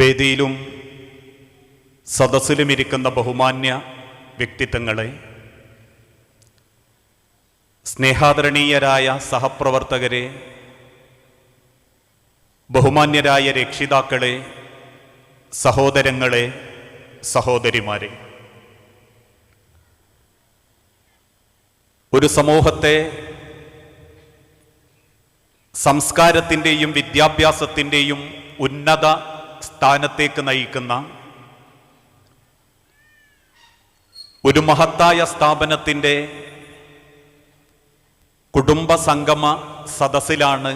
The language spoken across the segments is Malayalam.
വേദിയിലും സദസ്സിലും ഇരിക്കുന്ന ബഹുമാന്യ വ്യക്തിത്വങ്ങളെ സ്നേഹാദരണീയരായ സഹപ്രവർത്തകരെ ബഹുമാന്യരായ രക്ഷിതാക്കളെ സഹോദരങ്ങളെ സഹോദരിമാരെ. ഒരു സമൂഹത്തെ സംസ്കാരത്തിന്റെയും വിദ്യാഭ്യാസത്തിന്റെയും ഉന്നത സ്ഥാനത്തേക്ക് നയിക്കുന്ന ഒരു മഹത്തായ സ്ഥാപനത്തിന്റെ കുടുംബ സംഗമ സദസ്സിലാണ്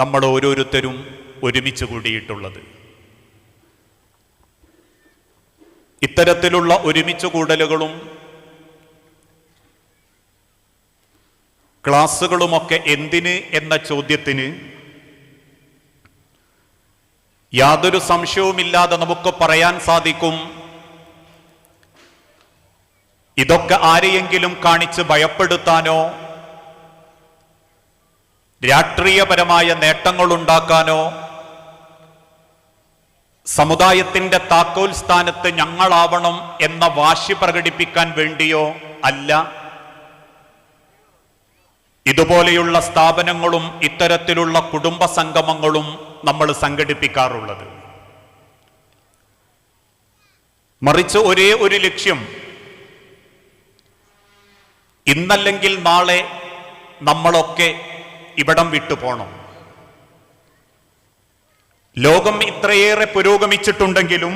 നമ്മൾ ഓരോരുത്തരും ഒരുമിച്ച് കൂടിയിട്ടുള്ളത്. ഇത്തരത്തിലുള്ള ഒരുമിച്ച് കൂടലുകളും ക്ലാസ്സുകളുമൊക്കെ എന്തിന് എന്ന ചോദ്യത്തിന് യാതൊരു സംശയവുമില്ലാതെ നമുക്ക് പറയാൻ സാധിക്കും. ഇതൊക്കെ ആരെയെങ്കിലും കാണിച്ച് ഭയപ്പെടുത്താനോ രാഷ്ട്രീയപരമായ നേട്ടങ്ങൾ ഉണ്ടാക്കാനോ സമുദായത്തിന്റെ താക്കോൽ സ്ഥാനത്ത് ഞങ്ങളാവണം എന്ന വാശി പ്രകടിപ്പിക്കാൻ വേണ്ടിയോ അല്ല. ഇതുപോലെയുള്ള സ്ഥാപനങ്ങളും ഇത്തരത്തിലുള്ള കുടുംബ സംഗമങ്ങളും നമ്മൾ സംഘടിപ്പിക്കാറുള്ളത്. മറിച്ച് ഒരേ ഒരു ലക്ഷ്യം. ഇന്നല്ലെങ്കിൽ നാളെ നമ്മളൊക്കെ ഇവിടം വിട്ടു പോണം. ലോകം ഇത്രയേറെ പുരോഗമിച്ചിട്ടുണ്ടെങ്കിലും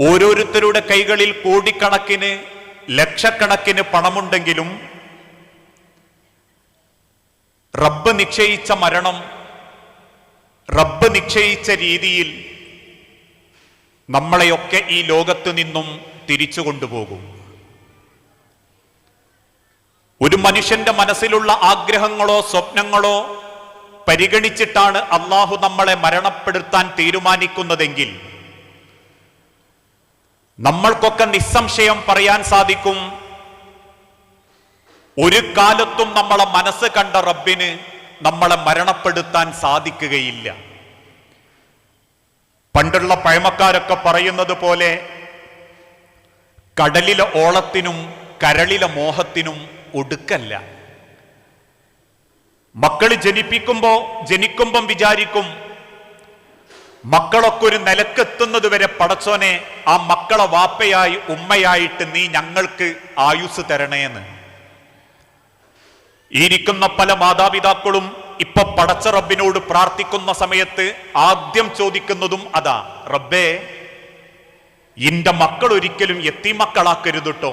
ഓരോരുത്തരുടെ കൈകളിൽ കോടിക്കണക്കിന് ലക്ഷക്കണക്കിന് പണമുണ്ടെങ്കിലും റബ്ബ് നിശ്ചയിച്ച മരണം റബ്ബ് നിശ്ചയിച്ച രീതിയിൽ നമ്മളെയൊക്കെ ഈ ലോകത്ത് നിന്നും തിരിച്ചു കൊണ്ടുപോകും. ഒരു മനുഷ്യന്റെ മനസ്സിലുള്ള ആഗ്രഹങ്ങളോ സ്വപ്നങ്ങളോ പരിഗണിച്ചിട്ടാണ് അള്ളാഹു നമ്മളെ മരണപ്പെടുത്താൻ തീരുമാനിക്കുന്നതെങ്കിൽ നമ്മൾക്കൊക്കെ നിസ്സംശയം പറയാൻ സാധിക്കും ഒരു കാലത്തും നമ്മളെ മനസ്സ് കണ്ട റബ്ബിന് നമ്മളെ മരണപ്പെടുത്താൻ സാധിക്കുകയില്ല. പണ്ടുള്ള പഴമക്കാരൊക്കെ പറയുന്നത് പോലെ കടലിലെ ഓളത്തിനും കരളിലെ മോഹത്തിനും ഒടുക്കല്ല. മക്കൾ ജനിപ്പിക്കുമ്പോ ജനിക്കുമ്പം വിചാരിക്കും മക്കളൊക്കെ ഒരു നിലക്കെത്തുന്നത് വരെ പടച്ചോനെ ആ മക്കളെ വാപ്പയായി ഉമ്മയായിട്ട് നീ ഞങ്ങൾക്ക് ആയുസ് തരണേന്ന്. ഇരിക്കുന്ന പല മാതാപിതാക്കളും ഇപ്പൊ പടച്ച റബ്ബിനോട് പ്രാർത്ഥിക്കുന്ന സമയത്ത് ആദ്യം ചോദിക്കുന്നതും അതാ റബ്ബേ എന്റെ മക്കൾ ഒരിക്കലും എത്തി മക്കളാക്കരുതുട്ടോ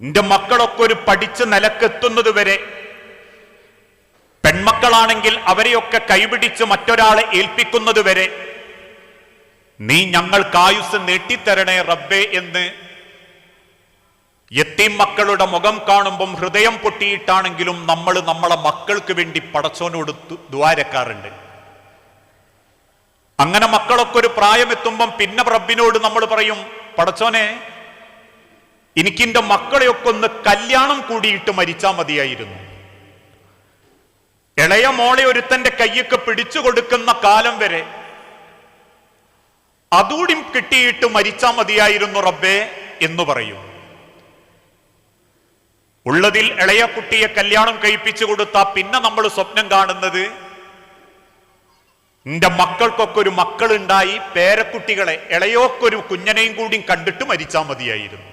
എന്റെ മക്കളൊക്കെ ഒരു പഠിച്ച് നിലക്കെത്തുന്നത് വരെ പെൺമക്കളാണെങ്കിൽ അവരെയൊക്കെ കൈപിടിച്ച് മറ്റൊരാളെ ഏൽപ്പിക്കുന്നത് വരെ നീ ഞങ്ങൾക്ക് ആയുസ് നീട്ടിത്തരണേ റബ്ബേ എന്ന് എത്തീം മക്കളുടെ മുഖം കാണുമ്പം ഹൃദയം പൊട്ടിയിട്ടാണെങ്കിലും നമ്മൾ നമ്മളെ മക്കൾക്ക് വേണ്ടി പടച്ചോനോട് ദ്വാരക്കാറുണ്ട്. അങ്ങനെ മക്കളൊക്കെ ഒരു പ്രായമെത്തുമ്പം പിന്നെ റബ്ബിനോട് നമ്മൾ പറയും പടച്ചോനെ എനിക്കിന്റെ മക്കളെയൊക്കെ ഒന്ന് കല്യാണം കൂടിയിട്ട് മരിച്ചാൽ മതിയായിരുന്നു. ഇളയ മോളെ ഒരുത്തന്റെ കയ്യൊക്കെ പിടിച്ചു കൊടുക്കുന്ന കാലം വരെ അതുകൂടി കിട്ടിയിട്ട് മരിച്ചാൽ മതിയായിരുന്നു റബ്ബേ എന്ന് പറയും. ഉള്ളതിൽ ഇളയ കുട്ടിയെ കല്യാണം കഴിപ്പിച്ചു കൊടുത്താ പിന്നെ നമ്മൾ സ്വപ്നം കാണുന്നത്? എന്റെ മക്കൾക്കൊക്കെ ഒരു മക്കളുണ്ടായി പേരക്കുട്ടികളെ ഇളയോക്കൊരു കുഞ്ഞനെയും കൂടി കണ്ടിട്ട് മരിച്ചാൽ മതിയായിരുന്നു.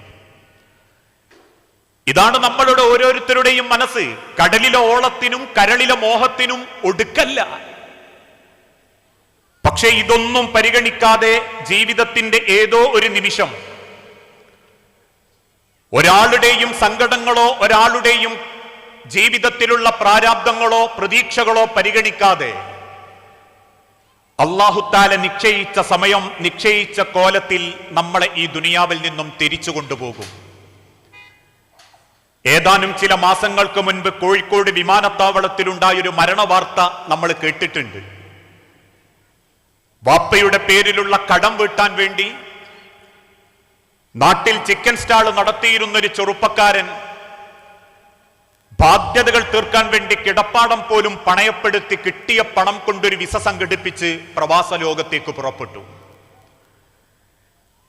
ഇതാണ് നമ്മളുടെ ഓരോരുത്തരുടെയും മനസ്സ്. കടലിലെ ഓളത്തിനും കരളിലെ മോഹത്തിനും ഒടുക്കല്ല. പക്ഷെ ഇതൊന്നും പരിഗണിക്കാതെ ജീവിതത്തിന്റെ ഏതോ ഒരു നിമിഷം ഒരാളുടെയും സങ്കടങ്ങളോ ഒരാളുടെയും ജീവിതത്തിലുള്ള പ്രാരാബ്ദങ്ങളോ പ്രതീക്ഷകളോ പരിഗണിക്കാതെ അള്ളാഹുത്താല നിശ്ചയിച്ച സമയം നിശ്ചയിച്ച കോലത്തിൽ നമ്മളെ ഈ ദുനിയാവിൽ നിന്നും തിരിച്ചു കൊണ്ടുപോകും. ഏതാനും ചില മാസങ്ങൾക്ക് മുൻപ് കോഴിക്കോട് വിമാനത്താവളത്തിലുണ്ടായൊരു മരണവാർത്ത നമ്മൾ കേട്ടിട്ടുണ്ട്. വാപ്പയുടെ പേരിലുള്ള കടം വീട്ടാൻ വേണ്ടി നാട്ടിൽ ചിക്കൻ സ്റ്റാൾ നടത്തിയിരുന്നൊരു ചെറുപ്പക്കാരൻ ബാധ്യതകൾ തീർക്കാൻ വേണ്ടി കിടപ്പാടം പോലും പണയപ്പെടുത്തി കിട്ടിയ പണം കൊണ്ടൊരു വിസ സംഘടിപ്പിച്ച് പ്രവാസ ലോകത്തേക്ക് പുറപ്പെട്ടു.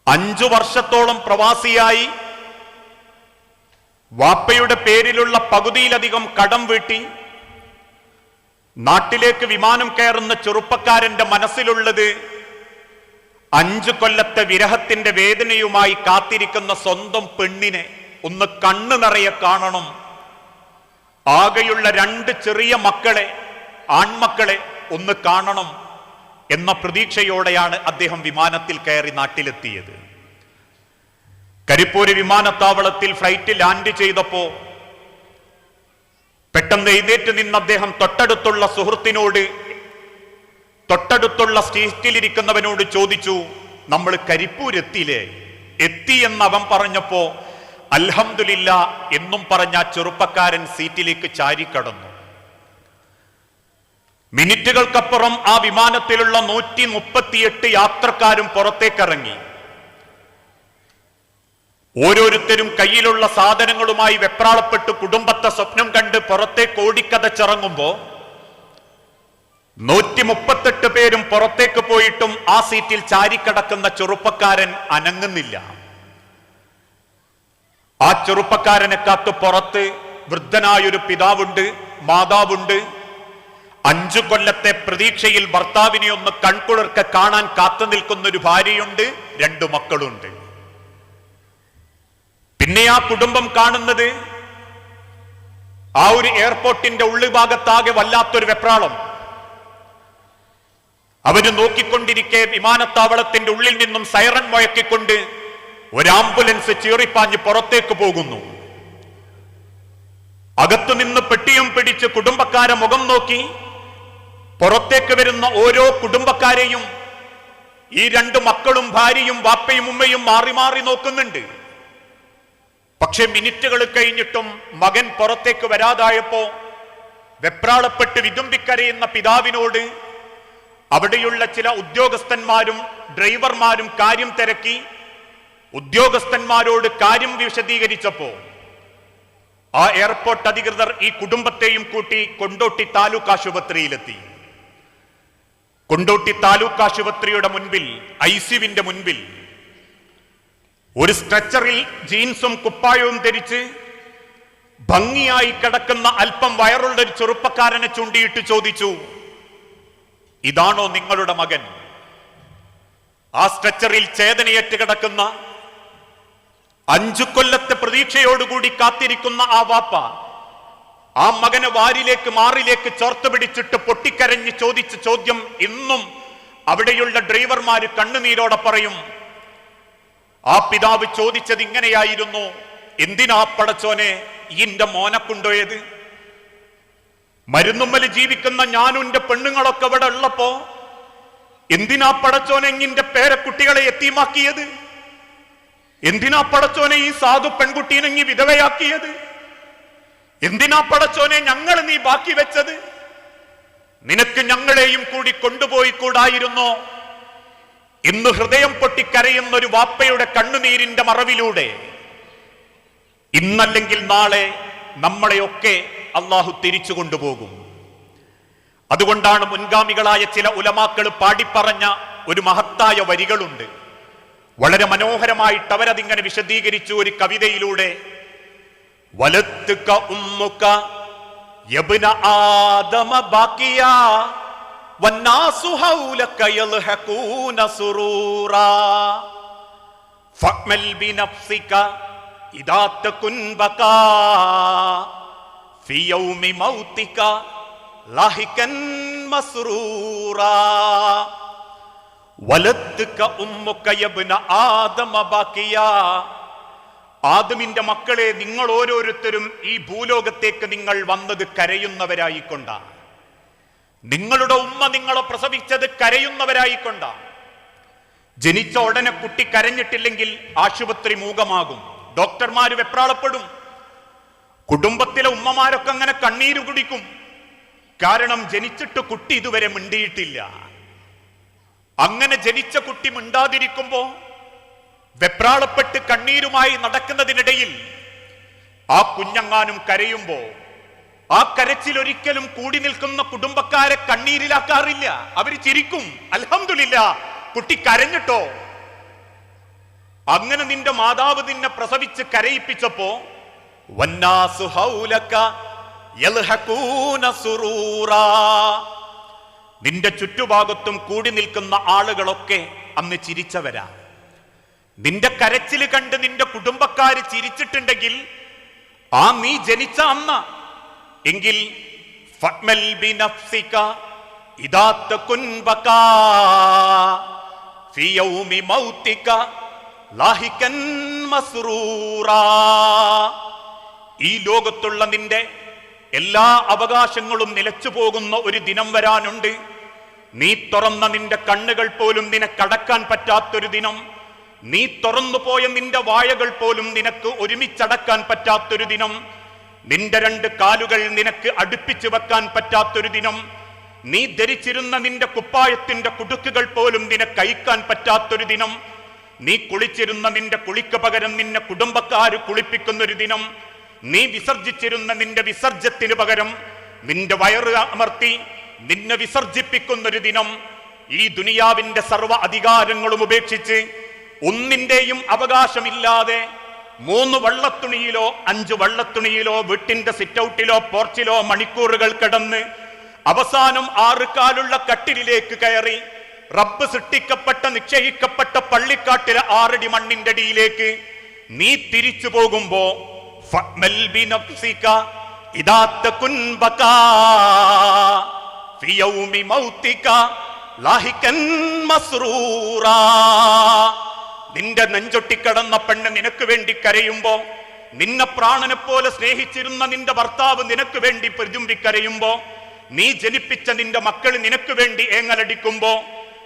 അഞ്ചു വർഷത്തോളം പ്രവാസിയായി വാപ്പയുടെ പേരിലുള്ള പകുതിയിലധികം കടം വീട്ടി നാട്ടിലേക്ക് വിമാനം കയറുന്ന ചെറുപ്പക്കാരന്റെ മനസ്സിലുള്ളത് അഞ്ചു കൊല്ലത്തെ വിരഹത്തിന്റെ വേദനയുമായി കാത്തിരിക്കുന്ന സ്വന്തം പെണ്ണിനെ ഒന്ന് കണ്ണു നിറയെ കാണണം. ആകെയുള്ള രണ്ട് ചെറിയ മക്കളെ ആൺമക്കളെ ഒന്ന് കാണണം എന്ന പ്രതീക്ഷയോടെയാണ് അദ്ദേഹം വിമാനത്തിൽ കയറി നാട്ടിലെത്തിയത്. കരിപ്പൂര് വിമാനത്താവളത്തിൽ ഫ്ലൈറ്റ് ലാൻഡ് ചെയ്തപ്പോ പെട്ടെന്ന് എഴുന്നേറ്റ് നിന്ന് അദ്ദേഹം തൊട്ടടുത്തുള്ള സുഹൃത്തിനോട് തൊട്ടടുത്തുള്ള സീറ്റിലിരിക്കുന്നവനോട് ചോദിച്ചു നമ്മൾ കരിപ്പൂരെത്തിയില്ലേ? എത്തി എന്ന് അവൻ പറഞ്ഞപ്പോ അൽഹമില്ല എന്നും പറഞ്ഞ ചെറുപ്പക്കാരൻ സീറ്റിലേക്ക് ചാരിക്കടന്നു മിനിറ്റുകൾക്കപ്പുറം ആ വിമാനത്തിലുള്ള നൂറ്റി മുപ്പത്തിയെട്ട് യാത്രക്കാരും പുറത്തേക്കിറങ്ങി. ഓരോരുത്തരും കയ്യിലുള്ള സാധനങ്ങളുമായി വെപ്രാളപ്പെട്ട് കുടുംബത്തെ സ്വപ്നം കണ്ട് പുറത്തേക്ക് ഓടിക്കതച്ചിറങ്ങുമ്പോ നൂറ്റി മുപ്പത്തെട്ട് പേരും പുറത്തേക്ക് പോയിട്ടും ആ സീറ്റിൽ ചാരിക്കടക്കുന്ന ചെറുപ്പക്കാരൻ അനങ്ങുന്നില്ല. ആ ചെറുപ്പക്കാരനെ കാത്തു പുറത്ത് വൃദ്ധനായൊരു പിതാവുണ്ട് മാതാവുണ്ട്. അഞ്ചു കൊല്ലത്തെ പ്രതീക്ഷയിൽ ഭർത്താവിനെ ഒന്ന് കൺകുളിർക്ക കാണാൻ കാത്തു നിൽക്കുന്ന ഒരു ഭാര്യയുണ്ട് രണ്ടു മക്കളുണ്ട്. പിന്നെ ആ കുടുംബം കാണുന്നത് ആ ഒരു എയർപോർട്ടിന്റെ ഉള്ളുഭാഗത്താകെ വല്ലാത്തൊരു വെപ്രാളം. അവർ നോക്കിക്കൊണ്ടിരിക്കെ വിമാനത്താവളത്തിന്റെ ഉള്ളിൽ നിന്നും സൈറൺ മുഴക്കിക്കൊണ്ട് ഒരു ആംബുലൻസ് ചീറിപ്പാഞ്ഞ് പുറത്തേക്ക് പോകുന്നു. അകത്തു നിന്ന് പെട്ടിയും പിടിച്ച് കുടുംബക്കാരെ മുഖം നോക്കി പുറത്തേക്ക് വരുന്ന ഓരോ കുടുംബക്കാരെയും ഈ രണ്ട് മക്കളും ഭാര്യയും വാപ്പയും ഉമ്മയും മാറി മാറി നോക്കുന്നുണ്ട്. പക്ഷെ മിനിറ്റുകൾ കഴിഞ്ഞിട്ടും മകൻ പുറത്തേക്ക് വരാതായപ്പോ വെപ്രാളപ്പെട്ട് വിതുമ്പിക്കരയുന്ന പിതാവിനോട് അവിടെയുള്ള ചില ഉദ്യോഗസ്ഥന്മാരും ഡ്രൈവർമാരും കാര്യം തിരക്കി ഉദ്യോഗസ്ഥന്മാരോട് കാര്യം വിശദീകരിച്ചപ്പോ ആ എയർപോർട്ട് അധികൃതർ ഈ കുടുംബത്തെയും കൂട്ടി കൊണ്ടോട്ടി താലൂക്ക് ആശുപത്രിയിലെത്തി. കൊണ്ടോട്ടി താലൂക്ക് ആശുപത്രിയുടെ മുൻപിൽ ഐസിയുവിന്റെ മുൻപിൽ ഒരു സ്ട്രെച്ചറിൽ ജീൻസും കുപ്പായവും ധരിച്ച് ഭംഗിയായി കിടക്കുന്ന അല്പം വയറുള്ള ഒരു ചെറുപ്പക്കാരനെ ചൂണ്ടിയിട്ട് ചോദിച്ചു ഇതാണോ നിങ്ങളുടെ മകൻ? ആ സ്ട്രെച്ചറിൽ ചേതനയേറ്റ് കിടക്കുന്ന അഞ്ചു കൊല്ലത്തെ പ്രതീക്ഷയോടുകൂടി കാത്തിരിക്കുന്ന ആ വാപ്പ ആ മകനെ വാരിലേക്ക് മാറിലേക്ക് ചോർത്ത് പിടിച്ചിട്ട് പൊട്ടിക്കരഞ്ഞ് ചോദിച്ച ചോദ്യം ഇന്നും അവിടെയുള്ള ഡ്രൈവർമാര് കണ്ണുനീരോടെ പറയും ആ പിതാവ് ചോദിച്ചത് ഇങ്ങനെയായിരുന്നു. എന്തിനാ പടച്ചോനെ ഇന്റെ മോനെ മരുന്നുമ്മൽ ജീവിക്കുന്ന ഞാനും എന്റെ പെണ്ണുങ്ങളൊക്കെ ഇവിടെ ഉള്ളപ്പോ എന്തിനാ പടച്ചോനെങ്ങിന്റെ പേരക്കുട്ടികളെ എത്തിമാക്കിയത്? എന്തിനാ പടച്ചോനെ ഈ സാധു പെൺകുട്ടീനെങ്ങി വിധവയാക്കിയത്? എന്തിനാ പടച്ചോനെ ഞങ്ങൾ നീ ബാക്കി വെച്ചത്? നിനക്ക് ഞങ്ങളെയും കൂടി കൊണ്ടുപോയി കൂടായിരുന്നോ? ഇന്ന് ഹൃദയം പൊട്ടിക്കരയുന്ന ഒരു വാപ്പയുടെ കണ്ണുനീരിന്റെ മറവിലൂടെ ഇന്നല്ലെങ്കിൽ നാളെ നമ്മളെയൊക്കെ അള്ളാഹു തിരിച്ചു കൊണ്ടുപോകും. അതുകൊണ്ടാണ് മുൻഗാമികളായ ചില ഉലമാക്കൾ പാടിപ്പറഞ്ഞ ഒരു മഹത്തായ വരികളുണ്ട്. വളരെ മനോഹരമായിട്ട് അവരതിങ്ങനെ വിശദീകരിച്ചു ഒരു കവിതയിലൂടെ വലത്തുക ഉമ്മുക യബ്ന ആദമ ബാക്കിയ ഹൗലക ഫഅ്മൽ ബിനഫ്സിക ഇദാ തകുൻ ബകാ. ആദമിന്റെ മക്കളെ നിങ്ങൾ ഓരോരുത്തരും ഈ ഭൂലോകത്തേക്ക് നിങ്ങൾ വന്നത് കരയുന്നവരായിക്കൊണ്ടാണ്. നിങ്ങളുടെ ഉമ്മ നിങ്ങളെ പ്രസവിച്ചത് കരയുന്നവരായിക്കൊണ്ടാണ്. ജനിച്ച ഉടനെ കുട്ടി കരഞ്ഞിട്ടില്ലെങ്കിൽ ആശുപത്രി മൂകമാകും. ഡോക്ടർമാര് വെപ്രാളപ്പെടും. കുടുംബത്തിലെ ഉമ്മമാരൊക്കെ അങ്ങനെ കണ്ണീര് കുടിക്കും. കാരണം ജനിച്ചിട്ട് കുട്ടി ഇതുവരെ മിണ്ടിയിട്ടില്ല. അങ്ങനെ ജനിച്ച കുട്ടി മിണ്ടാതിരിക്കുമ്പോ വെപ്രാളപ്പെട്ട് കണ്ണീരുമായി നടക്കുന്നതിനിടയിൽ ആ കുഞ്ഞങ്ങാനും കരയുമ്പോ ആ കരച്ചിൽ ഒരിക്കലും കൂടി നിൽക്കുന്ന കുടുംബക്കാരെ കണ്ണീരിലാക്കാറില്ല. അവർ ചിരിക്കും. അലഹമില്ല കുട്ടി കരഞ്ഞിട്ടോ? അങ്ങനെ നിന്റെ മാതാവ് നിന്നെ പ്രസവിച്ച് കരയിപ്പിച്ചപ്പോ നിന്റെ ചുറ്റുഭാഗത്തും കൂടി നിൽക്കുന്ന ആളുകളൊക്കെ അന്ന് ചിരിച്ചവരാ. നിന്റെ കരച്ചിൽ കണ്ട് നിന്റെ കുടുംബക്കാര് ചിരിച്ചിട്ടുണ്ടെങ്കിൽ ആ നീ ജനിച്ച അന്ന എങ്കിൽ മൗതിക ലാഹികൻ മസ്റൂറാ. ഈ ലോകത്തുള്ള നിന്റെ എല്ലാ അവകാശങ്ങളും നിലച്ചു പോകുന്ന ഒരു ദിനം വരാനുണ്ട്. നീ തുറന്ന നിന്റെ കണ്ണുകൾ പോലും നിനക്കടക്കാൻ പറ്റാത്തൊരു ദിനം. നീ തുറന്നു പോയ നിന്റെ വായകൾ പോലും നിനക്ക് ഒരുമിച്ചടക്കാൻ പറ്റാത്തൊരു ദിനം. നിന്റെ രണ്ട് കാലുകൾ നിനക്ക് അടുപ്പിച്ചു വെക്കാൻ പറ്റാത്തൊരു ദിനം. നീ ധരിച്ചിരുന്ന നിന്റെ കുപ്പായത്തിന്റെ കുടുക്കുകൾ പോലും നിനക്ക് അയക്കാൻ പറ്റാത്തൊരു ദിനം. നീ കുളിച്ചിരുന്ന നിന്റെ കുളിക്ക് പകരം നിന്നെ കുടുംബക്കാർ കുളിപ്പിക്കുന്നൊരു ദിനം. നീ വിസർജിച്ചിരുന്ന നിന്റെ വിസർജ്യത്തിന് പകരം നിന്റെ വയറ് അമർത്തി നിന്നെ വിസർജിപ്പിക്കുന്നൊരു ദിനം ഈ ദുനിയാവിന്റെ സർവ അധികാരങ്ങളും ഉപേക്ഷിച്ച് ഒന്നിന്റെയും അവകാശമില്ലാതെ മൂന്ന് വള്ളത്തുണിയിലോ അഞ്ച് വള്ളത്തുണിയിലോ വീട്ടിന്റെ സിറ്റൗട്ടിലോ പോർച്ചിലോ മണിക്കൂറുകൾ കിടന്ന് അവസാനം ആറുകാലുള്ള കട്ടിലിലേക്ക് കയറി റബ്ബ് സൃഷ്ടിക്കപ്പെട്ട നിക്ഷേപിക്കപ്പെട്ട പള്ളിക്കാട്ടിലെ ആറടി മണ്ണിന്റെ അടിയിലേക്ക് നീ തിരിച്ചു പോകുമ്പോ നിന്റെ നെഞ്ചൊട്ടിക്കടന്ന പെണ്ണ് നിനക്ക് വേണ്ടി കരയുമ്പോ നിന്നെ പ്രാണനെ പോലെ സ്നേഹിച്ചിരുന്ന നിന്റെ ഭർത്താവ് നിനക്ക് വേണ്ടി പ്രചുംബിക്കരയുമ്പോ നീ ജനിപ്പിച്ച നിന്റെ മക്കൾ നിനക്ക് വേണ്ടി ഏങ്ങലടിക്കുമ്പോ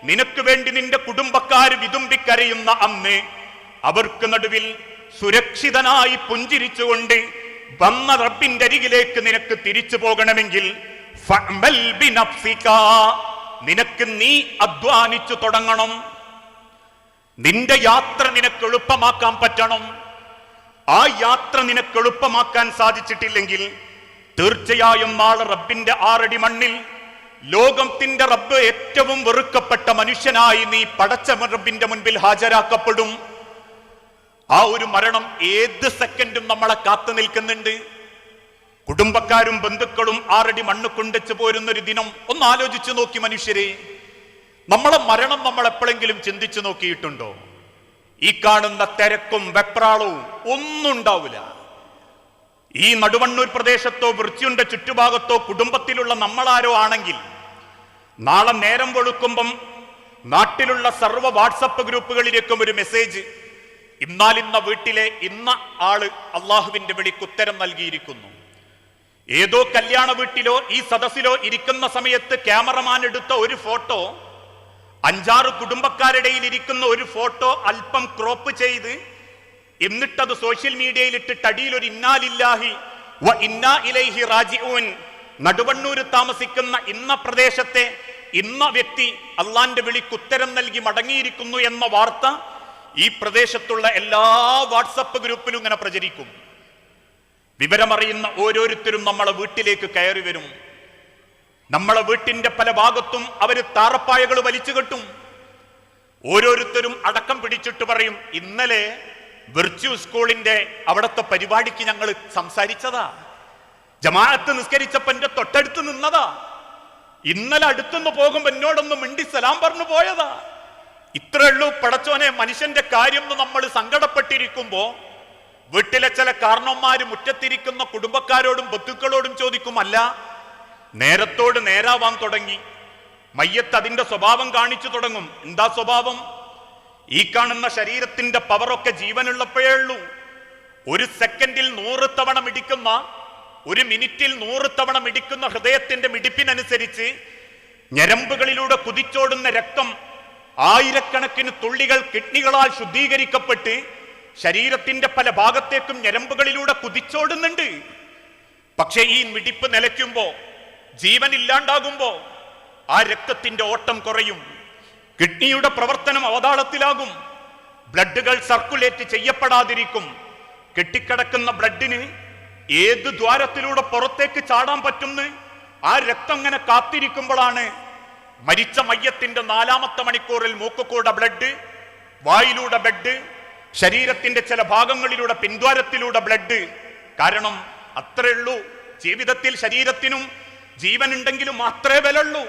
നിനക്ക് വേണ്ടി നിന്റെ കുടുംബക്കാർ വിതുമ്പിക്കരയുന്ന അന്ന് അവർക്ക് നടുവിൽ സുരക്ഷിതനായി പുഞ്ചിരിച്ചുകൊണ്ട് വന്ന റബ്ബിന്റെ അരികിലേക്ക് നിനക്ക് തിരിച്ചു പോകണമെങ്കിൽ. നിനക്ക് നീ അധ്വാനിച്ചു തുടങ്ങണം. നിന്റെ യാത്ര നിനക്ക് എളുപ്പമാക്കാൻ പറ്റണം. ആ യാത്ര നിനക്ക് എളുപ്പമാക്കാൻ സാധിച്ചിട്ടില്ലെങ്കിൽ തീർച്ചയായും നാളെ റബ്ബിന്റെ ആറടി മണ്ണിൽ ലോകത്തിന്റെ റബ്ബ് ഏറ്റവും വെറുക്കപ്പെട്ട മനുഷ്യനായി നീ പടച്ച റബ്ബിന്റെ മുൻപിൽ ഹാജരാക്കപ്പെടും. ആ ഒരു മരണം ഏത് സെക്കൻഡും നമ്മളെ കാത്തു നിൽക്കുന്നുണ്ട്. കുടുംബക്കാരും ബന്ധുക്കളും ആറടി മണ്ണ് കൊണ്ടെച്ചു പോരുന്ന ഒരു ദിനം ഒന്ന് ആലോചിച്ചു നോക്കി മനുഷ്യരെ. നമ്മളെ മരണം നമ്മൾ എപ്പോഴെങ്കിലും ചിന്തിച്ചു നോക്കിയിട്ടുണ്ടോ? ഈ കാണുന്ന തിരക്കും വെപ്രാളവും ഒന്നും ഉണ്ടാവില്ല. ഈ നടുവണ്ണൂർ പ്രദേശത്തോ വൃത്തിയുടെ ചുറ്റുഭാഗത്തോ കുടുംബത്തിലുള്ള നമ്മളാരോ ആണെങ്കിൽ നാളെ നേരം വെളുക്കുമ്പം നാട്ടിലുള്ള സർവ വാട്സപ്പ് ഗ്രൂപ്പുകളിലേക്കും ഒരു മെസ്സേജ് ഇന്നാലിന്ന വീട്ടിലെ ഇന്ന ആൾ അള്ളാഹുവിന്റെ വിളിക്ക് ഉത്തരം നൽകിയിരിക്കുന്നു. ഏതോ കല്യാണ വീട്ടിലോ ഈ സദസ്സിലോ ഇരിക്കുന്ന സമയത്ത് ക്യാമറമാൻ എടുത്ത ഒരു ഫോട്ടോ അഞ്ചാറ് കുടുംബക്കാരുടെയിൽ ഇരിക്കുന്ന ഒരു ഫോട്ടോ അല്പം ക്രോപ്പ് ചെയ്ത് എന്നിട്ടത് സോഷ്യൽ മീഡിയയിൽ ഇട്ടിട്ട് അടിയിൽ ഒരു ഇന്നാലില്ലാഹി വ ഇന്നാ ഇലൈഹി റാജിഊൻ. നടുവണ്ണൂര് താമസിക്കുന്ന ഇന്ന പ്രദേശത്തെ ഇന്ന വ്യക്തി അള്ളാന്റെ വിളിക്ക് ഉത്തരം നൽകി മടങ്ങിയിരിക്കുന്നു എന്ന വാർത്ത ഈ പ്രദേശത്തുള്ള എല്ലാ വാട്സപ്പ് ഗ്രൂപ്പിലും ഇങ്ങനെ പ്രചരിക്കും. വിവരമറിയുന്ന ഓരോരുത്തരും നമ്മളെ വീട്ടിലേക്ക് കയറി വരും. നമ്മളെ വീട്ടിന്റെ പല ഭാഗത്തും അവർ താറപ്പായകൾ വലിച്ചു കെട്ടും. ഓരോരുത്തരും അടക്കം പിടിച്ചിട്ട് പറയും ഇന്നലെ വെർച്വൽ സ്കൂളിന്റെ അവിടത്തെ പരിപാടിക്ക് ഞങ്ങൾ സംസാരിച്ചതാ. ജമാഅത്ത് നിസ്കരിച്ചപ്പോ എന്റെ തൊട്ടടുത്ത് നിന്നതാ. ഇന്നലെ അടുത്തുനിന്ന് പോകുമ്പോ എന്നോടൊന്ന് മിണ്ടി സലാം പറഞ്ഞു പോയതാ. ഇത്രേ ഉള്ളൂ പടച്ചോനെ മനുഷ്യന്റെ കാര്യം നമ്മൾ സങ്കടപ്പെട്ടിരിക്കുമ്പോ വീട്ടിലെ ചില കാരണവന്മാര് മുറ്റത്തിരിക്കുന്ന കുടുംബക്കാരോടും ബന്ധുക്കളോടും ചോദിക്കുമല്ല. നേരത്തോട് നേരാവാൻ തുടങ്ങി. മയ്യത്ത് അതിന്റെ സ്വഭാവം കാണിച്ചു തുടങ്ങും. എന്താ സ്വഭാവം? ഈ കാണുന്ന ശരീരത്തിന്റെ പവറൊക്കെ ജീവനുള്ളപ്പോഴേ ഉള്ളൂ. ഒരു സെക്കൻഡിൽ നൂറ് തവണ മിടിക്കുന്ന ഒരു മിനിറ്റിൽ നൂറ് തവണ മിടിക്കുന്ന ഹൃദയത്തിന്റെ മിടിപ്പിനനുസരിച്ച് ഞരമ്പുകളിലൂടെ കുതിച്ചോടുന്ന രക്തം ആയിരക്കണക്കിന് തുള്ളികൾ കിഡ്നികളാൽ ശുദ്ധീകരിക്കപ്പെട്ട് ശരീരത്തിന്റെ പല ഭാഗത്തേക്കും ഞരമ്പുകളിലൂടെ കുതിച്ചോടുന്നുണ്ട്. പക്ഷേ ഈ മിടിപ്പ് നിലയ്ക്കുമ്പോ ജീവൻ ഇല്ലാണ്ടാകുമ്പോ ആ രക്തത്തിന്റെ ഓട്ടം കുറയും. കിഡ്നിയുടെ പ്രവർത്തനം അവതാളത്തിലാകും. ബ്ലഡുകൾ സർക്കുലേറ്റ് ചെയ്യപ്പെടാതിരിക്കും. കെട്ടിക്കിടക്കുന്ന ബ്ലഡിന് ഏത് ദ്വാരത്തിലൂടെ പുറത്തേക്ക് ചാടാൻ പറ്റുമെന്ന് ആ രക്തം ഇങ്ങനെ കാത്തിരിക്കുമ്പോഴാണ് മരിച്ച മയ്യത്തിന്റെ നാലാമത്തെ മണിക്കൂറിൽ മൂക്കുകൂടെ ബ്ലഡ് വായിലൂടെ ബ്ലഡ് ശരീരത്തിന്റെ ചില ഭാഗങ്ങളിലൂടെ പിൻദ്വാരത്തിലൂടെ ബ്ലഡ് കാരണം അത്രയുള്ളൂ ജീവിതത്തിൽ ശരീരത്തിനും ജീവനുണ്ടെങ്കിലും മാത്രമേ വിലുള്ളൂ